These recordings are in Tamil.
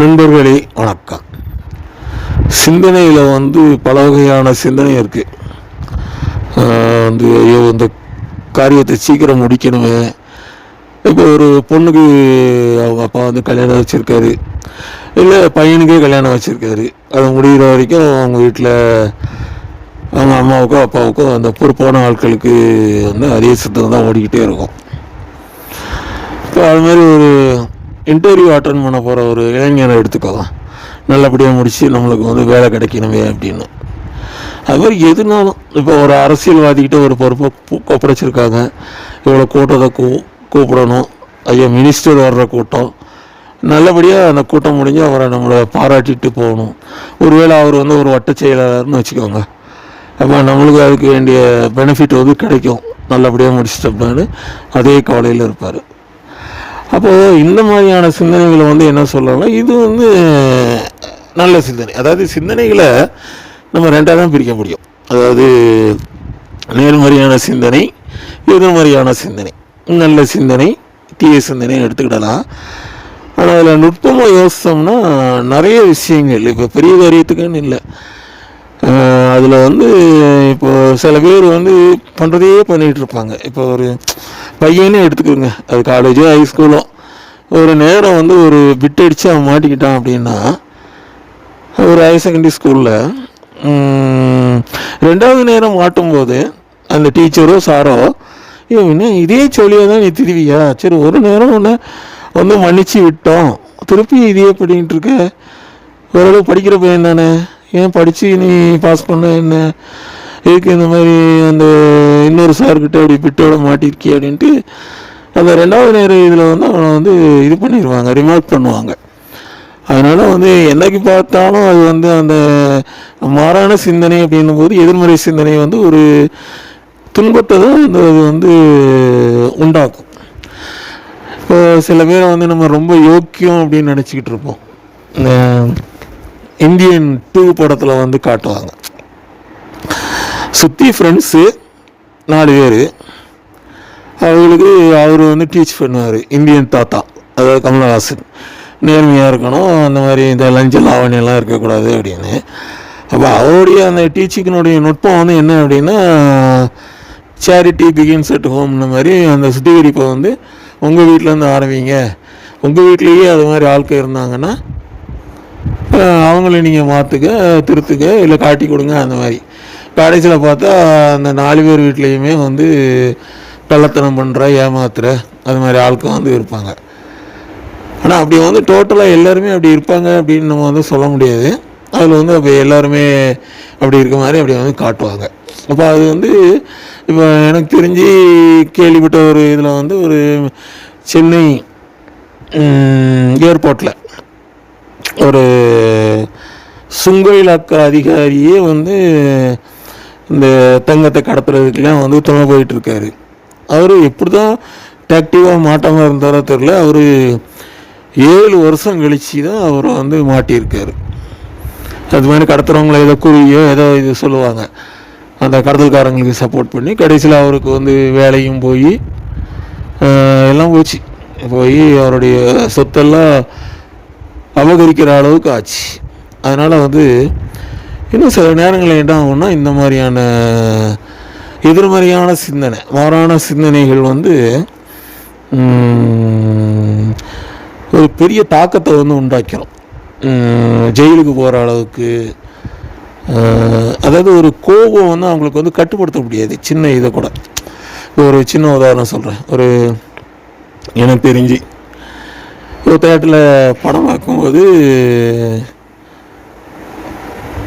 நண்பர்களே வணக்கம். சிந்தனையில் வந்து பல வகையான சிந்தனை இருக்குது வந்து ஐயோ இந்த காரியத்தை சீக்கிரம் முடிக்கணுமே. இப்போ ஒரு பொண்ணுக்கு அவங்க அப்பா வந்து கல்யாணம் வச்சுருக்காரு. இல்லை பையனுக்கே கல்யாணம் வச்சுருக்காரு. அது முடிகிற வரைக்கும் அவங்க வீட்டில் அவங்க அம்மாவுக்கும் அப்பாவுக்கும் அந்த பொறுப்பான ஆட்களுக்கு வந்து அதே சித்தம் தான் ஓடிக்கிட்டே இருக்கும். இப்போ அது மாதிரி ஒரு இன்டர்வியூ அட்டன் பண்ண போகிற ஒரு இளைஞரை எடுத்துக்கலாம். நல்லபடியாக முடித்து நம்மளுக்கு வந்து வேலை கிடைக்கணுமே அப்படின்னு. அது மாதிரி எதுனாலும் இப்போ ஒரு அரசியல்வாதிக்கிட்ட ஒரு பொறுப்பை ஒப்படைச்சிருக்காங்க. இவ்வளோ கூட்டத்தை கூ கூப்பிடணும். ஐயா மினிஸ்டர் வர்ற கூட்டம். நல்லபடியாக அந்த கூட்டம் முடிஞ்சு அவரை நம்மளை பாராட்டிட்டு போகணும். ஒருவேளை அவர் வந்து ஒரு வட்ட செயலாளர்னு வச்சுக்கோங்க. அப்போ நம்மளுக்கு அதுக்கு வேண்டிய பெனிஃபிட் வந்து கிடைக்கும். நல்லபடியாக முடிச்சிட்டோம்னாலும் அதே கவலையில் இருப்பார். அப்போது இந்த மாதிரியான சிந்தனைகளை வந்து என்ன சொல்லலாம் இது வந்து நல்ல சிந்தனை. அதாவது சிந்தனைகளை நம்ம ரெண்டாக தான் பிரிக்க முடியும். அதாவது நேர்மறையான சிந்தனை எதிர்மறையான சிந்தனை. நல்ல சிந்தனை தீய சிந்தனை எடுத்துக்கிடலாம். ஆனால் அதில் நுட்பமாக யோசித்தோம்னா நிறைய விஷயங்கள் இப்போ பெரிய காரியத்துக்குன்னு இல்லை. அதில் வந்து இப்போ சில பேர் வந்து பண்ணுறதே பண்ணிகிட்டு இருப்பாங்க. இப்போ ஒரு பையனே எடுத்துக்கோங்க. அது காலேஜோ ஹைஸ்கூலோ ஒரு நேரம் வந்து ஒரு பிட் அடித்து அவன் மாட்டிக்கிட்டான் அப்படின்னா ஒரு ஹையர் செகண்டரி ஸ்கூலில் ரெண்டாவது நேரம் மாட்டும்போது அந்த டீச்சரோ சாரோ இவன் இதே சொல்லியாக தான் நீ திருவியா? சரி ஒரு நேரம் ஒன்று வந்து மன்னிச்சு விட்டோம். திருப்பி இதே படிக்கிட்டு இருக்க. ஓரளவு படிக்கிற பையன் தானே. ஏன் படித்து நீ பாஸ் பண்ண என்ன? இதுக்கு இந்த மாதிரி அந்த இன்னொரு சார்கிட்ட அப்படி பிட்டோட மாட்டிருக்கிய அப்படின்ட்டு அந்த ரெண்டாவது நேர இதில் வந்து அவனை வந்து இது பண்ணிடுவாங்க ரிமார்க் பண்ணுவாங்க. அதனால் வந்து என்னைக்கு பார்த்தாலும் அது வந்து அந்த மாறான சிந்தனை அப்படின்னும் போது எதிர்மறை சிந்தனை வந்து ஒரு துன்பத்தை தான் அந்த அது வந்து உண்டாக்கும். இப்போ சில பேரை வந்து நம்ம ரொம்ப யோக்கியம் அப்படின்னு நினச்சிக்கிட்டு இருப்போம். இந்த இந்தியன் டூ படத்தில் வந்து காட்டுவாங்க. சுற்றி ஃப்ரெண்ட்ஸு நாலு பேர். அவங்களுக்கு அவர் வந்து டீச் பண்ணுவார். இந்தியன் தாத்தா அதாவது கமலஹாசன். நேர்மையாக இருக்கணும் அந்த மாதிரி இந்த லஞ்ச லாவணியெல்லாம் இருக்கக்கூடாது அப்படின்னு. அப்போ அவருடைய அந்த டீச்சிங்கினுடைய நுட்பம் வந்து என்ன அப்படின்னா சேரிட்டி பிகின்ஸ் அட் ஹோம்னு மாதிரி அந்த சுத்திகரிப்பை வந்து உங்கள் வீட்டிலேருந்து ஆரம்பிங்க. உங்கள் வீட்லேயே அது மாதிரி ஆட்கள் இருந்தாங்கன்னா அவங்கள நீங்கள் மாற்றுக்க திருத்துக்க இல்லை காட்டி கொடுங்க அந்த மாதிரி. கடைசியில் பார்த்தா அந்த நாலு பேர் வீட்லேயுமே வந்து கள்ளத்தனம் பண்ணுற ஏமாத்துற அது மாதிரி ஆட்கள் வந்து இருப்பாங்க. ஆனால் அப்படி வந்து டோட்டலாக எல்லாருமே அப்படி இருப்பாங்க அப்படின்னு நம்ம வந்து சொல்ல முடியாது. அதில் வந்து அப்போ எல்லாருமே அப்படி இருக்க மாதிரி அப்படி வந்து காட்டுவாங்க. அப்போ அது வந்து இப்போ எனக்கு தெரிஞ்சு கேள்விப்பட்ட ஒரு இதில் வந்து ஒரு சென்னை ஏர்போர்ட்டில் ஒரு சுங்க இலாக்கா அதிகாரியே வந்து இந்த தங்கத்தை கடத்துறதுக்கெல்லாம் வந்து துணை போயிட்டு இருக்காரு அவர் எப்படி தான் டேக்டிவாக மாட்டாமல் இருந்தாரோ தெரில அவர் ஏழு வருஷம் கழிச்சு தான் அவர் வந்து மாட்டியிருக்காரு. அது மாதிரி கடத்துறவங்கள ஏதோ குறியோ ஏதோ இது சொல்லுவாங்க. அந்த கடத்தல்காரங்களுக்கு சப்போர்ட் பண்ணி கடைசியில் அவருக்கு வந்து வேலையும் போய் எல்லாம் போச்சு. போய் அவருடைய சொத்தெல்லாம் அபகரிக்கிற அளவுக்கு ஆச்சு. அதனால் வந்து இன்னும் சில நேரங்களில் என்ன ஆகும்னா இந்த மாதிரியான எதிர்மறையான சிந்தனை மாறான சிந்தனைகள் வந்து ஒரு பெரிய தாக்கத்தை வந்து உண்டாக்கிறோம் ஜெயிலுக்கு போகிற அளவுக்கு அதாவது ஒரு கோபம் வந்து அவங்களுக்கு வந்து கட்டுப்படுத்த முடியாது சின்ன இதை கூட. இப்போ ஒரு சின்ன உதாரணம் சொல்கிறேன் ஒரு எனக்கு தெரிஞ்சு ஒரு தேட்டரில் படம் பார்க்கும்போது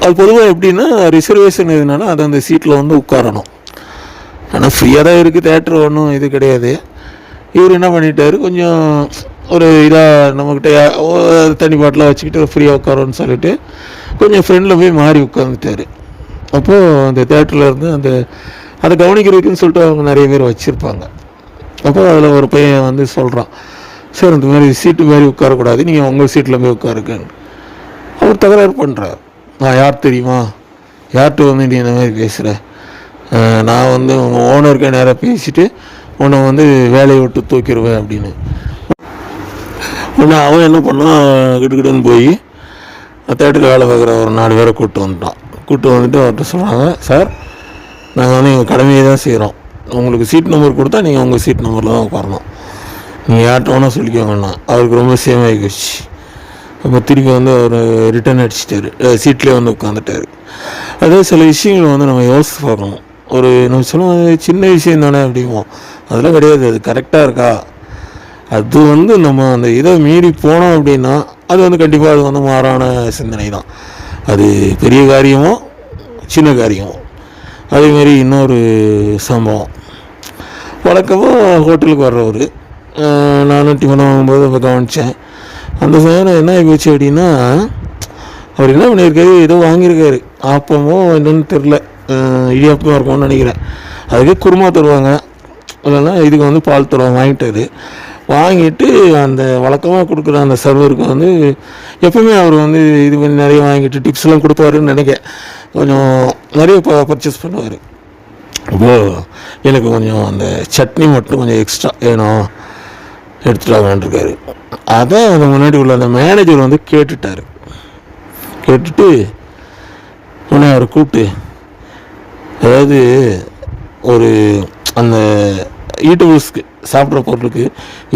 அது பொதுவாக எப்படின்னா ரிசர்வேஷன் எதுனாலும் அது அந்த சீட்டில் வந்து உட்காரணும். ஆனால் ஃப்ரீயாக தான் இருக்குது தேட்டர் ஒன்றும் இது கிடையாது. இவர் என்ன பண்ணிட்டார் கொஞ்சம் ஒரு இதாக நம்மக்கிட்ட தனிப்பாட்டில் வச்சுக்கிட்டு ஃப்ரீயாக உட்காரோன்னு சொல்லிட்டு கொஞ்சம் ஃப்ரெண்டில் போய் மாறி உட்காந்துட்டாரு அப்போது அந்த தேட்டரில் இருந்து அந்த அதை கவனிக்கிறதுக்குன்னு சொல்லிட்டு அவங்க நிறைய பேர் வச்சுருப்பாங்க. அப்போ அதில் ஒரு பையன் வந்து சொல்கிறான் சார் இந்த மாதிரி சீட்டு மாதிரி உட்காரக்கூடாது நீங்கள் உங்கள் சீட்டில் போய் உட்காருங்கன்னு. அவர் தகராறு பண்ணுறார் நான் யார் தெரியுமா? யார்கிட்ட வந்து நீ இந்த மாதிரி பேசுகிற நான் வந்து உங்கள் ஓனருக்கே நேராக பேசிவிட்டு உன்னை வந்து வேலையை விட்டு தூக்கிடுவேன் அப்படின்னு. உடனே அவன் என்ன பண்ணான் கிட்டுக்கிட்டுன்னு போய் தேட்டருக்கு வேலை பார்க்குற ஒரு நாலு பேரை கூப்பிட்டு வந்துட்டான். கூப்பிட்டு வந்துட்டு அவர்கிட்ட சொல்கிறாங்க சார் நாங்கள் வந்து எங்கள் கடமையை தான் செய்கிறோம் உங்களுக்கு சீட் நம்பர் கொடுத்தா நீங்கள் உங்கள் சீட் நம்பரில் தான் உட்காரணும். நீங்கள் யார்கிட்ட வேணால் சொல்லிக்கோங்கண்ணா. அவருக்கு ரொம்ப சேம் போச்சு அப்போ திருப்பி வந்து அவர் ரிட்டர்ன் அடிச்சிட்டாரு. சீட்லேயே வந்து உட்காந்துட்டாரு அதே சில விஷயங்கள் வந்து நம்ம யோசித்து பார்க்கணும். ஒரு நம்ம சொல்லுவோம் "அது சின்ன விஷயம் தானே அப்படிம்போம் அதெல்லாம் கிடையாது. அது கரெக்டாக இருக்கா? அது வந்து நம்ம அந்த இதை மீறி போனோம் அப்படின்னா அது வந்து கண்டிப்பாக அது வந்து மாறான சிந்தனை தான். அது பெரிய காரியமோ சின்ன காரியமோ. அதேமாரி இன்னொரு சம்பவம். வழக்கமாக ஹோட்டலுக்கு வர்றவர் நானும் டிஃபன் வாங்கும்போது அப்போ கவனித்தேன் அந்த சமயம் என்ன ஆகி போச்சு அப்படின்னா அவர் என்ன பண்ணியிருக்காரு ஏதோ வாங்கியிருக்காரு. ஆப்பமோ என்னன்னு தெரில இடியாப்பமாக இருக்கும்னு நினைக்கிறேன். அதுக்கு குருமா தருவாங்க. இல்லைன்னா இதுக்கு வந்து பால் தருவாங்க வாங்கிட்டாரு. வாங்கிட்டு அந்த வழக்கமாக கொடுக்குற அந்த சர்வருக்கு வந்து எப்பவுமே அவர் வந்து இது பண்ணி நிறைய வாங்கிட்டு டிப்ஸ்லாம் கொடுப்பாருன்னு நினைக்க கொஞ்சம் நிறைய ப பர்ச்சேஸ் பண்ணுவார். அப்போது எனக்கு கொஞ்சம் அந்த சட்னி மட்டும் கொஞ்சம் எக்ஸ்ட்ரா வேணும். எடுத்துகிட்டு வாங்கன்றிருக்காரு அதை அந்த முன்னாடி உள்ள அந்த மேனேஜர் வந்து கேட்டுட்டார். கேட்டுட்டு உடனே அவரை கூப்பிட்டு அதாவது ஒரு அந்த ஈட்டபிள்ஸ்க்கு சாப்பிட்ற பொருளுக்கு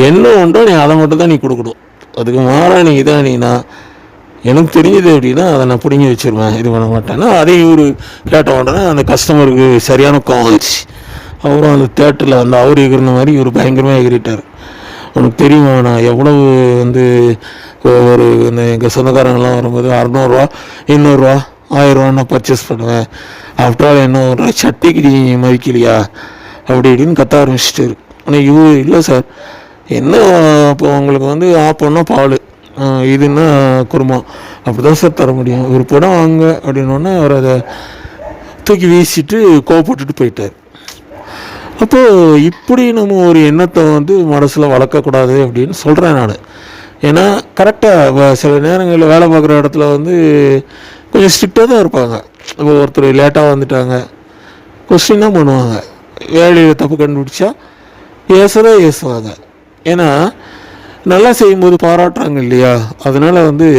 என்ன உண்டோ நீ அதை மட்டும் தான் நீ கொடுக்கணும். அதுக்கு மாறா நீ இதான் நீனா எனக்கு தெரிஞ்சது அப்படின்னா அதை நான் பிடிங்கி வச்சிருவேன். இது பண்ண மாட்டேன்னா அதே இவர் கேட்ட உடனே அந்த கஸ்டமருக்கு சரியான கோவம் வந்துச்சு. அவரும் அந்த தேட்டரில் அந்த அவர் எகிறின மாதிரி இவர் பயங்கரமாக எகிறிட்டார் உனக்கு தெரியுமா நான் எவ்வளவு வந்து ஒரு இந்த எங்கள் சொந்தக்காரங்கெல்லாம் வரும்போது அறநூறுவா இன்னூறுரூவா ஆயிரரூவா நான் பர்ச்சேஸ் பண்ணுவேன். ஆஃப்டர் ஆல் என்ன ஒரு சட்டிக்கு மதிக்கலையா? அப்படி இப்படின்னு கத்த ஆரம்பிச்சிட்டாரு. ஆனால் இவ இல்லை சார். என்ன இப்போ உங்களுக்கு வந்து ஆப்பம்னா பால். இதுன்னா குருமா? அப்படி தான் சார் தர முடியும். ஒரு படம் வாங்க அப்படின்னோடனே அவர் அதை தூக்கி வீசிட்டு கோவப்பட்டுட்டு போயிட்டார். அப்போது இப்படி நம்ம ஒரு எண்ணத்தை வந்து மனசில் வளர்க்கக்கூடாது அப்படின்னு சொல்கிறேன் நான். ஏன்னா கரெக்டாக சில நேரங்களில் வேலை பார்க்குற இடத்துல வந்து கொஞ்சம் ஸ்ட்ரிக்டாக தான் இருப்பாங்க. இப்போ ஒருத்தர் லேட்டாக வந்துட்டாங்க. கொஸ்டின் தான் பண்ணுவாங்க. வேலையில் தப்பு கண்டுபிடிச்சா ஏசுறதா ஏசுவாங்க. ஏன்னா நல்லா செய்யும்போது பாராட்டுறாங்க இல்லையா? அதனால் வந்து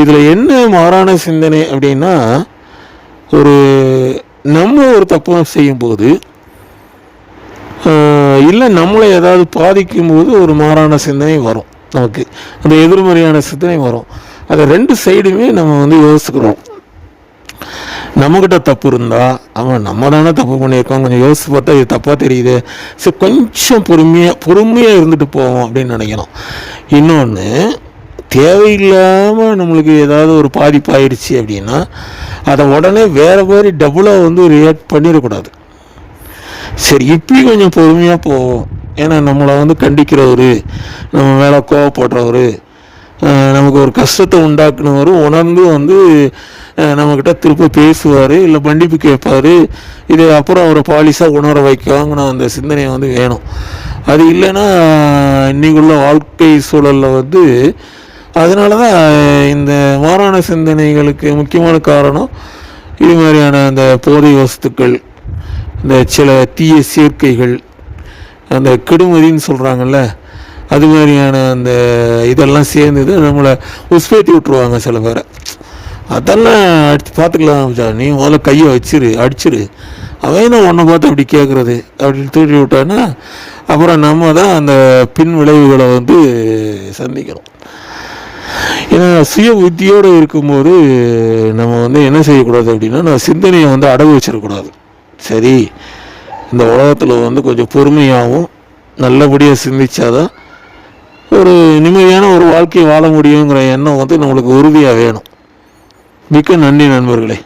இதில் என்ன மாறான சிந்தனை அப்படின்னா ஒரு நம்ம ஒரு தப்பு செய்யும்போது இல்லை நம்மளை ஏதாவது பாதிக்கும் போது ஒரு மாறான சிந்தனை வரும் நமக்கு. அந்த எதிர்மறையான சிந்தனை வரும். அதை ரெண்டு சைடுமே நம்ம வந்து யோசிக்கிறோம். நம்மக்கிட்ட தப்பு இருந்தால் அவன் நம்ம தானே தப்பு பண்ணியிருக்கோம். கொஞ்சம் யோசிச்சு பார்த்தா இது தப்பாக தெரியுது. சரி கொஞ்சம் பொறுமையாக பொறுமையாக இருந்துட்டு போவோம் அப்படின்னு நினைக்கணும். இன்னொன்று தேவையில்லாமல் நம்மளுக்கு ஏதாவது ஒரு பாதிப்பு ஆயிடுச்சு அப்படின்னா அதை உடனே வேறு மாதிரி டபுளாக வந்து ரியாக்ட் பண்ணிடக்கூடாது. சரி இப்பயும் கொஞ்சம் பொறுமையாக போவோம் ஏன்னா நம்மளை வந்து கண்டிக்கிறவர் நம்ம மேலே கோவப்படுறவர் நமக்கு ஒரு கஷ்டத்தை உண்டாக்குனவர் உணர்ந்து வந்து நம்மக்கிட்ட திரும்ப பேசுவார் இல்லை மன்னிப்பு கேட்பார். இது அப்புறம் அவரை பாலிஷாக உணர வைக்காங்கின அந்த சிந்தனை வந்து வேணும். அது இல்லைன்னா இன்னைக்குள்ள வாழ்க்கை சூழலில் வந்து அதனால தான் இந்த மாறான சிந்தனைகளுக்கு முக்கியமான காரணம் இது மாதிரியான அந்த போதை வஸ்துக்கள். இந்த சில தீய சேர்க்கைகள் அந்த கெடுமதின்னு சொல்கிறாங்கல்ல அது மாதிரியான அந்த இதெல்லாம் சேர்ந்தது நம்மளை உஸ்பேத்தி விட்ருவாங்க சில பேரை. அதெல்லாம் அடித்து பார்த்துக்கலாம் நீ முதல்ல கையை வச்சிரு அடிச்சிரு. அவன் என்ன உன்னை பார்த்து அப்படி கேட்குறது அப்படின்னு தூட்டி விட்டான்னா அப்புறம் நம்ம தான் அந்த பின் விளைவுகளை வந்து சந்திக்கிறோம் ஏன்னா சுய புத்தியோடு இருக்கும்போது நம்ம வந்து என்ன செய்யக்கூடாது அப்படின்னா நான் சிந்தனையை வந்து அடகு வச்சிடக்கூடாது. சரி இந்த உலகத்தில் வந்து கொஞ்சம் பொறுமையாகவும் நல்லபடியாக சிந்திச்சாதான் ஒரு நிம்மதியான ஒரு வாழ்க்கையை வாழ முடியுங்கிற எண்ணம் வந்து நம்மளுக்கு உறுதியாக வேணும். மிக்க நன்றி நண்பர்களே.